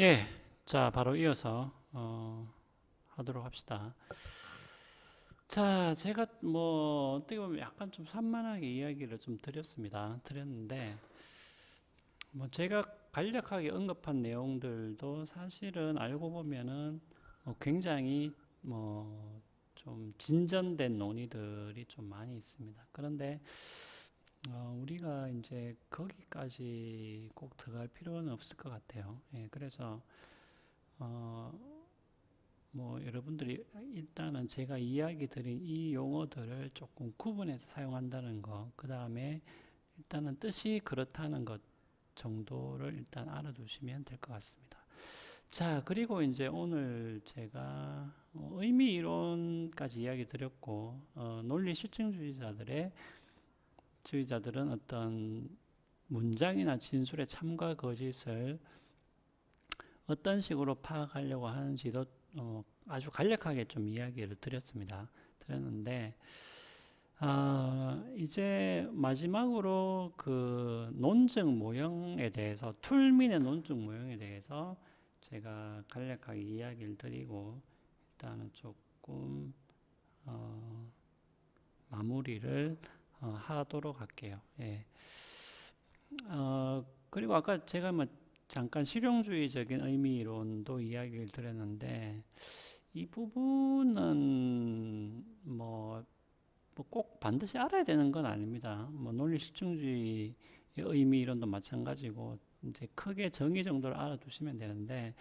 예, 자 바로 이어서 어, 하도록 합시다. 자, 제가 뭐 어떻게 보면 약간 좀 산만하게 이야기를 좀 드렸습니다. 드렸는데 뭐 제가 간략하게 언급한 내용들도 사실은 알고 보면은 뭐 굉장히 뭐 좀 진전된 논의들이 좀 많이 있습니다. 그런데 어, 우리가 이제 거기까지 꼭 들어갈 필요는 없을 것 같아요. 예, 그래서 어, 뭐 여러분들이 일단은 제가 이야기 드린 이 용어들을 조금 구분해서 사용한다는 거, 그 다음에 일단은 뜻이 그렇다는 것 정도를 일단 알아두시면 될 것 같습니다. 자, 그리고 이제 오늘 제가 어, 의미 이론까지 이야기 드렸고, 어, 논리 실증주의자들의 주의자들은 어떤 문장이나 진술의 참과 거짓을 어떤 식으로 파악하려고 하는지도 어, 아주 간략하게 좀 이야기를 드렸습니다. 드렸는데, 아, 이제 마지막으로 그 논증 모형에 대해서, 툴민의 논증 모형에 대해서 제가 간략하게 이야기를 드리고 일단은 조금 어, 마무리를 어, 하도록 할게요. 예. 어, 그리고 아까 제가 뭐 잠깐 실용주의적인 의미론도 이야기를 드렸는데 이 부분은 뭐, 뭐꼭 반드시 알아야 되는 건 아닙니다. 뭐 논리 실증주의의 의미 이론도 마찬가지고 이제 크게 정의 정도를 알아두시면 되는데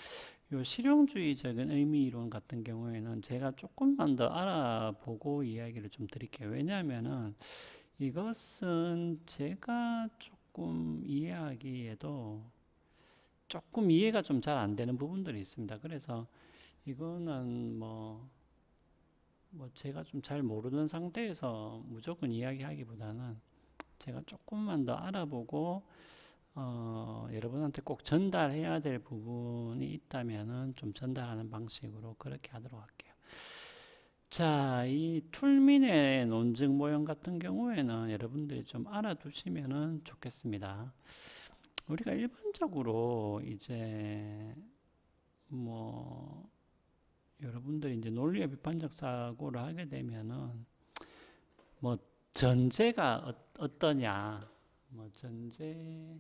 요 실용주의적인 의미 이론 같은 경우에는 제가 조금만 더 알아보고 이야기를 좀 드릴게요. 왜냐하면은 이것은 제가 조금 이해하기에도 조금 이해가 좀 잘 안 되는 부분들이 있습니다. 그래서 이거는 뭐, 뭐 제가 좀 잘 모르는 상태에서 무조건 이야기하기보다는 제가 조금만 더 알아보고 어, 여러분한테 꼭 전달해야 될 부분이 있다면은 좀 전달하는 방식으로 그렇게 하도록 할게요. 자, 이 툴민의 논증 모형 같은 경우에는 여러분들이 좀 알아두시면은 좋겠습니다. 우리가 일반적으로 이제 뭐 여러분들이 이제 논리의 비판적 사고를 하게 되면은 뭐 전제가 어, 떠냐뭐 전제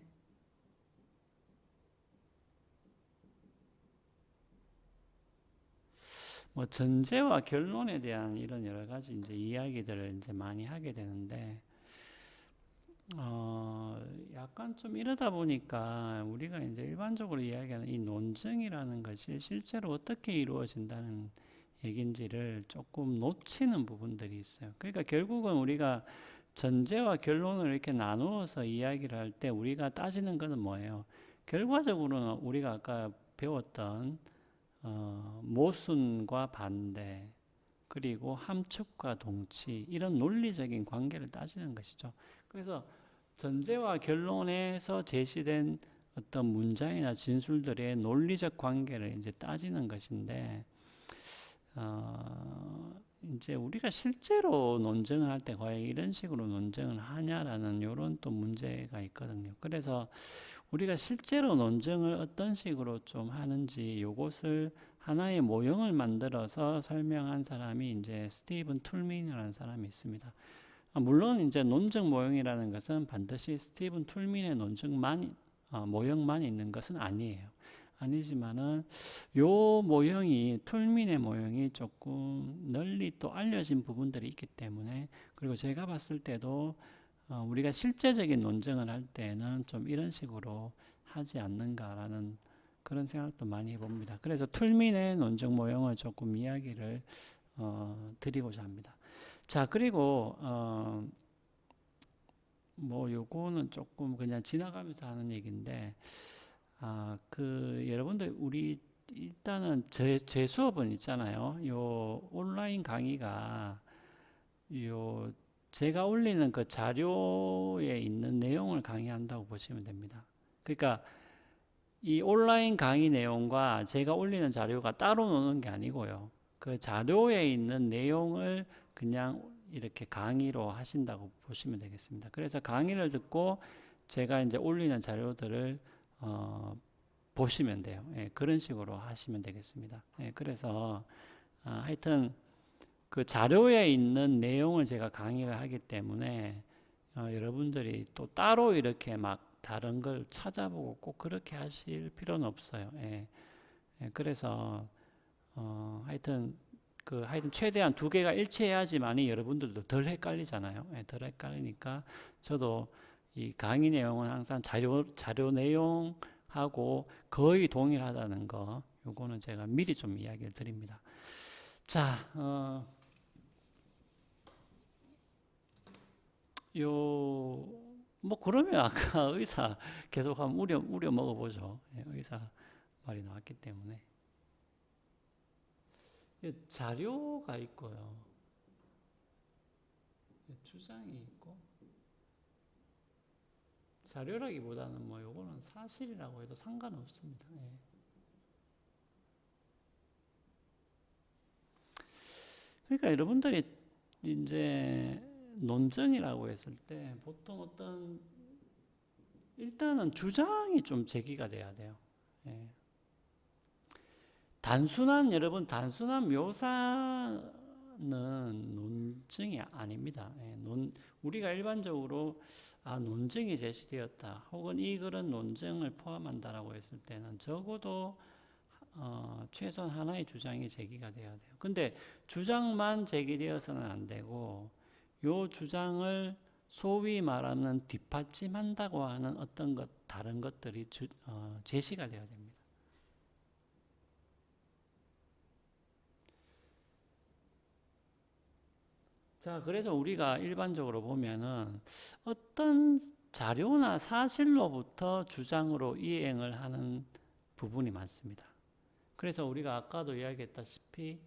뭐 전제와 결론에 대한 이런 여러 가지 이제 이야기들을 이제 많이 하게 되는데 어 약간 좀 이러다 보니까 우리가 이제 일반적으로 이야기하는 이 논증이라는 것이 실제로 어떻게 이루어진다는 얘긴지를 조금 놓치는 부분들이 있어요. 그러니까 결국은 우리가 전제와 결론을 이렇게 나누어서 이야기를 할 때 우리가 따지는 것은 뭐예요? 결과적으로는 우리가 아까 배웠던 어, 모순과 반대 그리고 함축과 동치 이런 논리적인 관계를 따지는 것이죠. 그래서 전제와 결론에서 제시된 어떤 문장이나 진술들의 논리적 관계를 이제 따지는 것인데 어, 이제 우리가 실제로 논증을 할 때 과연 이런 식으로 논증을 하냐라는 이런 또 문제가 있거든요. 그래서 우리가 실제로 논증을 어떤 식으로 좀 하는지 요것을 하나의 모형을 만들어서 설명한 사람이 이제 스티븐 툴민이라는 사람이 있습니다. 아, 물론 이제 논증 모형이라는 것은 반드시 스티븐 툴민의 논증만 어, 모형만 있는 것은 아니에요. 아니지만은 요 모형이 툴민의 모형이 조금 널리 또 알려진 부분들이 있기 때문에 그리고 제가 봤을 때도 어, 우리가 실제적인 논쟁을 할 때는 좀 이런 식으로 하지 않는가라는 그런 생각도 많이 해봅니다. 그래서 툴민의 논쟁 모형을 조금 이야기를 어, 드리고자 합니다. 자 그리고 어, 뭐 요거는 조금 그냥 지나가면서 하는 얘기인데 아, 그 여러분들 우리 일단은 제, 제 수업은 있잖아요. 요 온라인 강의가 요 제가 올리는 그 자료에 있는 내용을 강의한다고 보시면 됩니다. 그러니까 이 온라인 강의 내용과 제가 올리는 자료가 따로 노는 게 아니고요. 그 자료에 있는 내용을 그냥 이렇게 강의로 하신다고 보시면 되겠습니다. 그래서 강의를 듣고 제가 이제 올리는 자료들을 어, 보시면 돼요. 예, 그런 식으로 하시면 되겠습니다. 예, 그래서 아, 하여튼 그 자료에 있는 내용을 제가 강의를 하기 때문에 어, 여러분들이 또 따로 이렇게 막 다른 걸 찾아보고 꼭 그렇게 하실 필요는 없어요. 예, 예, 그래서 어, 하여튼 그 하여튼 최대한 두 개가 일치해야지만이 여러분들도 덜 헷갈리잖아요. 예, 덜 헷갈리니까 저도 이 강의 내용은 항상 자료 자료 내용하고 거의 동일하다는 거 요거는 제가 미리 좀 이야기를 드립니다. 자, 어, 요, 뭐, 그러면 아까 의사 계속 한번 우려, 우려 먹어보죠. 예, 의사 말이 나왔기 때문에. 예, 자료가 있고요. 예, 주장이 있고. 자료라기보다는 뭐, 요거는 사실이라고 해도 상관없습니다. 예. 그러니까 여러분들이 이제 논증이라고 했을 때 보통 어떤 일단은 주장이 좀 제기가 돼야 돼요. 예. 단순한 여러분 단순한 묘사 는 논증이 아닙니다. 예. 논 우리가 일반적으로 아 논증이 제시되었다 혹은 이 글은 논증을 포함한다라고 했을 때는 적어도 어, 최소한 하나의 주장이 제기가 돼야 돼요. 근데 주장만 제기되어서는 안 되고 요 주장을 소위 말하는 뒷받침한다고 하는 어떤 것 다른 것들이 주, 어, 제시가 되어야 됩니다. 자, 그래서 우리가 일반적으로 보면은 어떤 자료나 사실로부터 주장으로 이행을 하는 부분이 많습니다. 그래서 우리가 아까도 이야기했다시피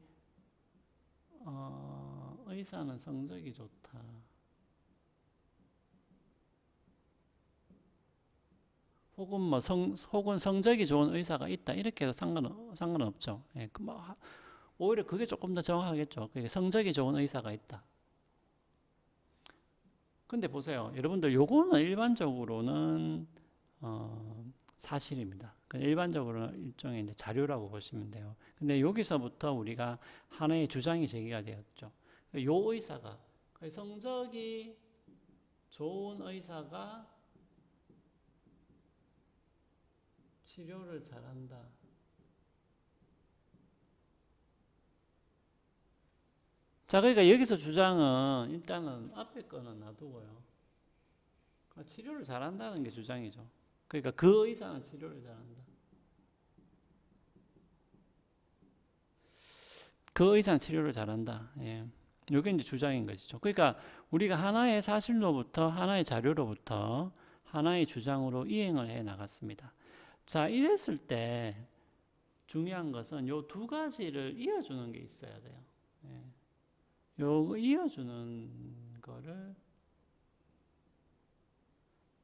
어, 의사는 성적이 좋다. 혹은 뭐 성, 혹은 성적이 좋은 의사가 있다 이렇게 해도 상관 상관없죠. 예, 그 뭐, 오히려 그게 조금 더 정확하겠죠. 성적이 좋은 의사가 있다. 근데 보세요, 여러분들 요거는 일반적으로는 어, 사실입니다. 일반적으로는 일종의 이제 자료라고 보시면 돼요. 근데 여기서부터 우리가 하나의 주장이 제기가 되었죠. 요 의사가 성적이 좋은 의사가 치료를 잘한다. 자, 그러니까 여기서 주장은 일단은 앞에 거는 놔두고요. 치료를 잘한다는 게 주장이죠. 그러니까 그 의사는 치료를 잘한다. 그 의사는 치료를 잘한다. 예. 이게 이제 주장인 것이죠. 그러니까 우리가 하나의 사실로부터 하나의 자료로부터 하나의 주장으로 이행을 해 나갔습니다. 자, 이랬을 때 중요한 것은 요 두 가지를 이어주는 게 있어야 돼요. 예. 요 이어주는 거를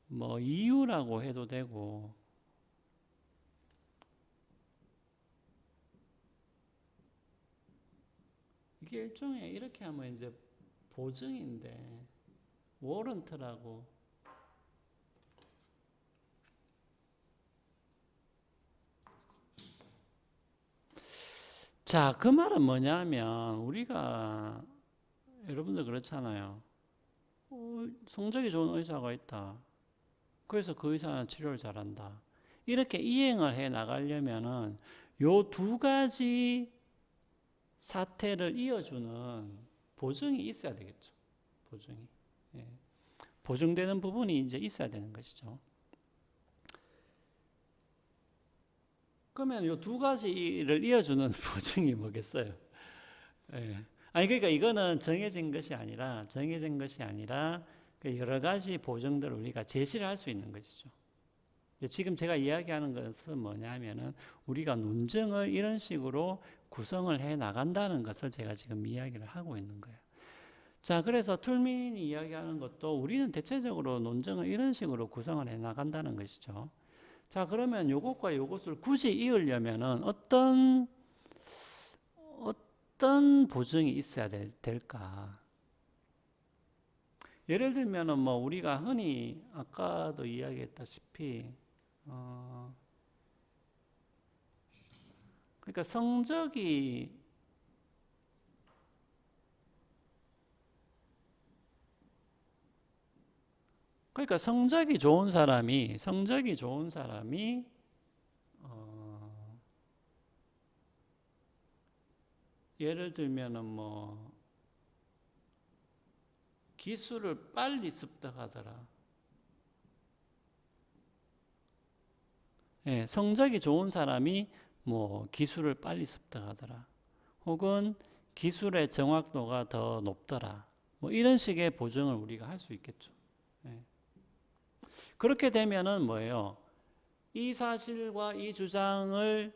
뭐 이유라고 해도 되고 이게 일종의 이렇게 하면 이제 보증인데 워런트라고. 자, 그 말은 뭐냐면 우리가 여러분들 그렇잖아요. 어, 성적이 좋은 의사가 있다. 그래서 그 의사는 치료를 잘한다. 이렇게 이행을 해 나가려면은 요 두 가지 사태를 이어주는 보증이 있어야 되겠죠. 보증이. 예. 보증되는 부분이 이제 있어야 되는 것이죠. 그러면 요두 가지를 이어주는 보증이 뭐겠어요? 예. 아니 그러니까 이거는 정해진 것이 아니라 정해진 것이 아니라 그 여러 가지 보정들을 우리가 제시를 할 수 있는 것이죠. 지금 제가 이야기하는 것은 뭐냐면은 우리가 논증을 이런 식으로 구성을 해 나간다는 것을 제가 지금 이야기를 하고 있는 거예요. 자, 그래서 툴민이 이야기하는 것도 우리는 대체적으로 논증을 이런 식으로 구성을 해 나간다는 것이죠. 자, 그러면 요것과 요것을 굳이 이으려면은 어떤 어떤 보증이 있어야 될까? 예를 들면은 뭐 우리가 흔히 아까도 이야기했다시피 어 그러니까 성적이 그러니까 성적이 좋은 사람이 성적이 좋은 사람이 예를 들면은 뭐 기술을 빨리 습득하더라. 예, 성적이 좋은 사람이 뭐 기술을 빨리 습득하더라. 혹은 기술의 정확도가 더 높더라. 뭐 이런 식의 보정을 우리가 할 수 있겠죠. 예. 그렇게 되면은 뭐예요? 이 사실과 이 주장을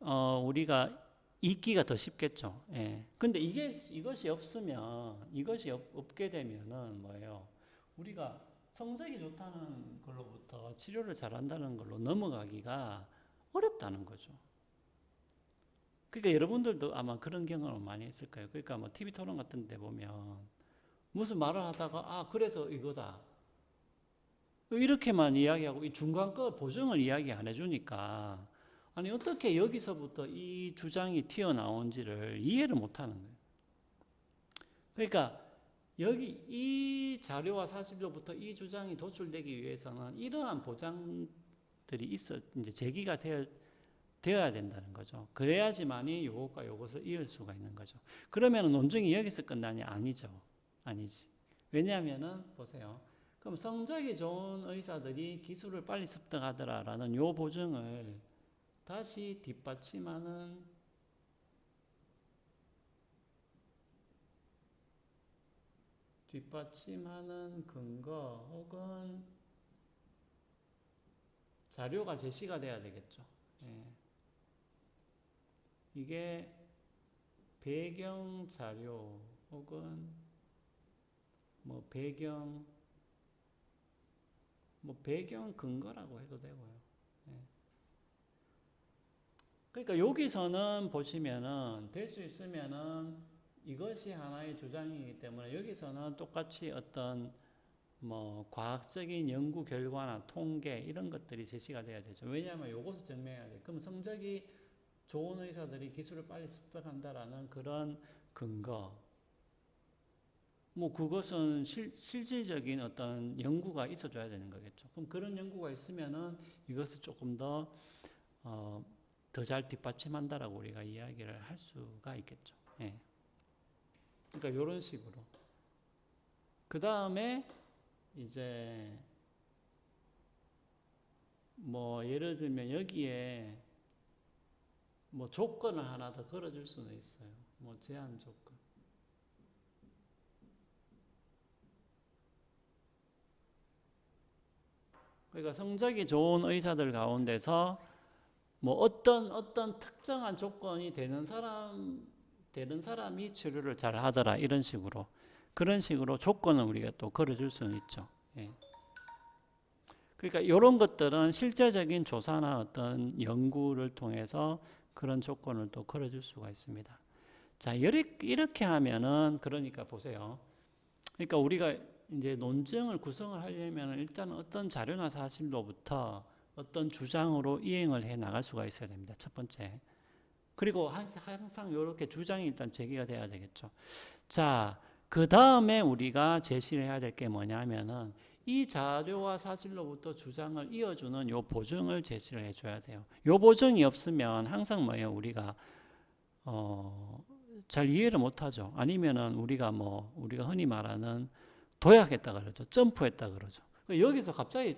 어, 우리가 잊기가 더 쉽겠죠. 예. 근데 이게 이것이 없으면 이것이 없, 없게 되면은 뭐예요? 우리가 성적이 좋다는 걸로부터 치료를 잘한다는 걸로 넘어가기가 어렵다는 거죠. 그러니까 여러분들도 아마 그런 경험을 많이 했을 거예요. 그러니까 뭐 TV 토론 같은 데 보면 무슨 말을 하다가 아 그래서 이거다. 이렇게만 이야기하고 이 중간 거 보정을 이야기 안 해주니까 아니 어떻게 여기서부터 이 주장이 튀어나온지를 이해를 못하는 거예요. 그러니까 여기 이 자료와 사실로부터 이 주장이 도출되기 위해서는 이러한 보장들이 있어 이제 제기가 되어 되어야 된다는 거죠. 그래야지만이 요것과 요것을 이을 수가 있는 거죠. 그러면 논증이 여기서 끝나냐? 아니죠. 아니지. 왜냐하면은 보세요. 그럼 성적이 좋은 의사들이 기술을 빨리 습득하더라라는 요 보증을 다시 뒷받침하는 뒷받침하는 근거 혹은 자료가 제시가 돼야 되겠죠. 예. 이게 배경 자료 혹은 뭐 배경 뭐 배경 근거라고 해도 되고요. 예. 그러니까 여기서는 보시면은 될 수 있으면은 이것이 하나의 주장이기 때문에 여기서는 똑같이 어떤 뭐 과학적인 연구 결과나 통계 이런 것들이 제시가 돼야 되죠. 왜냐하면 이것을 증명해야 돼. 그럼 성적이 좋은 의사들이 기술을 빨리 습득한다라는 그런 근거. 뭐 그것은 실, 실질적인 어떤 연구가 있어줘야 되는 거겠죠. 그럼 그런 연구가 있으면은 이것을 조금 더 어, 더 잘 뒷받침한다라고 우리가 이야기를 할 수가 있겠죠. 예. 그러니까 이런 식으로. 그 다음에 이제 뭐 예를 들면 여기에 뭐 조건을 하나 더 걸어줄 수는 있어요. 뭐 제한 조건. 그러니까 성적이 좋은 의사들 가운데서 뭐 어떤 어떤 특정한 조건이 되는 사람 되는 사람이 치료를 잘 하더라 이런 식으로 그런 식으로 조건을 우리가 또 걸어줄 수는 있죠. 예. 그러니까 이런 것들은 실제적인 조사나 어떤 연구를 통해서 그런 조건을 또 걸어줄 수가 있습니다. 자, 이렇게 하면은 그러니까 보세요. 그러니까 우리가 이제 논증을 구성을 하려면 일단 어떤 자료나 사실로부터 어떤 주장으로 이행을 해 나갈 수가 있어야 됩니다. 첫 번째. 그리고 항상 이렇게 주장이 일단 제기가 돼야 되겠죠. 자, 그 다음에 우리가 제시를 해야 될 게 뭐냐면은 이 자료와 사실로부터 주장을 이어주는 요 보증을 제시를 해줘야 돼요. 요 보증이 없으면 항상 뭐예요? 우리가 어, 잘 이해를 못하죠. 아니면은 우리가 뭐 우리가 흔히 말하는 도약했다 그러죠. 점프했다 그러죠. 여기서 갑자기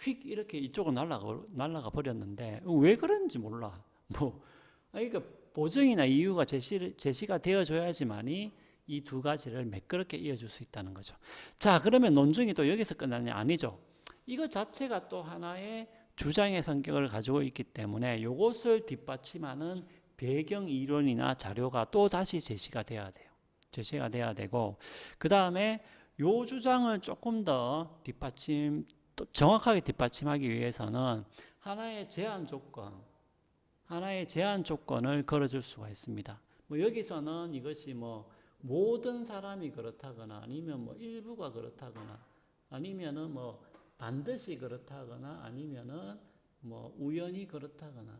휙 이렇게 이쪽으로 날아가 날아가 버렸는데 왜 그런지 몰라. 뭐 그러니까 보증이나 이유가 제시 제시가 되어줘야지만이 이 두 가지를 매끄럽게 이어줄 수 있다는 거죠. 자, 그러면 논증이 또 여기서 끝나냐? 아니죠. 이거 자체가 또 하나의 주장의 성격을 가지고 있기 때문에 이것을 뒷받침하는 배경 이론이나 자료가 또 다시 제시가 돼야 돼요. 제시가 돼야 되고 그 다음에 요 주장을 조금 더 뒷받침 또 정확하게 뒷받침하기 위해서는 하나의 제한 조건, 하나의 제한 조건을 걸어줄 수가 있습니다. 뭐 여기서는 이것이 뭐 모든 사람이 그렇다거나 아니면 뭐 일부가 그렇다거나 아니면은 뭐 반드시 그렇다거나 아니면은 뭐 우연히 그렇다거나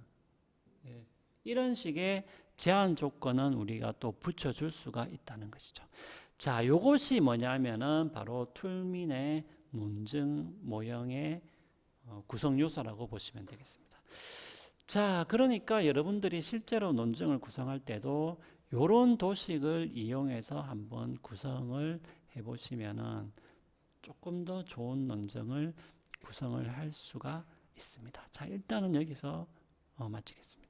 예. 이런 식의 제한 조건은 우리가 또 붙여줄 수가 있다는 것이죠. 자, 요것이 뭐냐면은 바로 툴민의 논증 모형의 어, 구성 요소라고 보시면 되겠습니다. 자, 그러니까 여러분들이 실제로 논증을 구성할 때도 요런 도식을 이용해서 한번 구성을 해 보시면은 조금 더 좋은 논증을 구성을 할 수가 있습니다. 자, 일단은 여기서 어, 마치겠습니다.